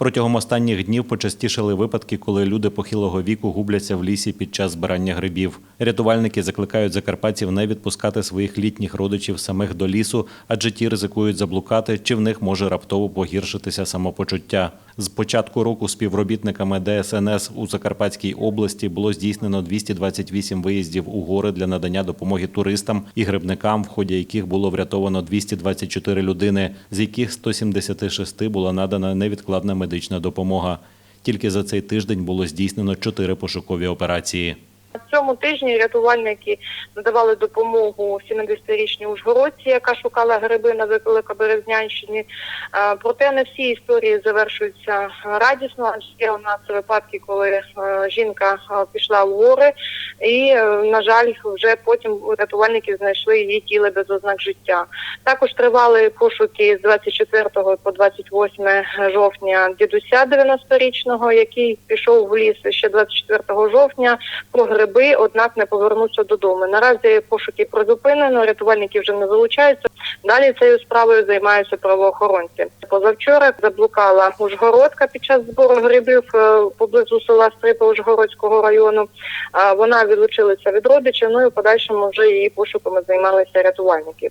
Протягом останніх днів почастішали випадки, коли люди похилого віку губляться в лісі під час збирання грибів. Рятувальники закликають закарпатців не відпускати своїх літніх родичів самих до лісу, адже ті ризикують заблукати, чи в них може раптово погіршитися самопочуття. З початку року співробітниками ДСНС у Закарпатській області було здійснено 228 виїздів у гори для надання допомоги туристам і грибникам, в ході яких було врятовано 224 людини, з яких 176 була надана невідкладна медична допомога. Тільки за цей тиждень було здійснено чотири пошукові операції. На цьому тижні рятувальники надавали допомогу 70-річній Ужгородці, яка шукала гриби на Великоберезнянщині. Е, Проте не всі історії завершуються радісно. Є у нас випадки, коли е, жінка е, пішла в гори, і, на жаль, вже потім рятувальники знайшли її тіло без ознак життя. Також тривали пошуки з 24 по 28 жовтня дідуся 90-річного, який пішов в ліс ще 24 жовтня по гриби, однак не повернувся додому. Наразі пошуки призупинено, рятувальники вже не залучаються. Далі цією справою займаються правоохоронці. Позавчора заблукала Ужгородка під час збору грибів е, поблизу села Стрипа Ужгородського району. Вона відлучилася від родичів, ну і в подальшому вже її пошуками займалися рятувальники.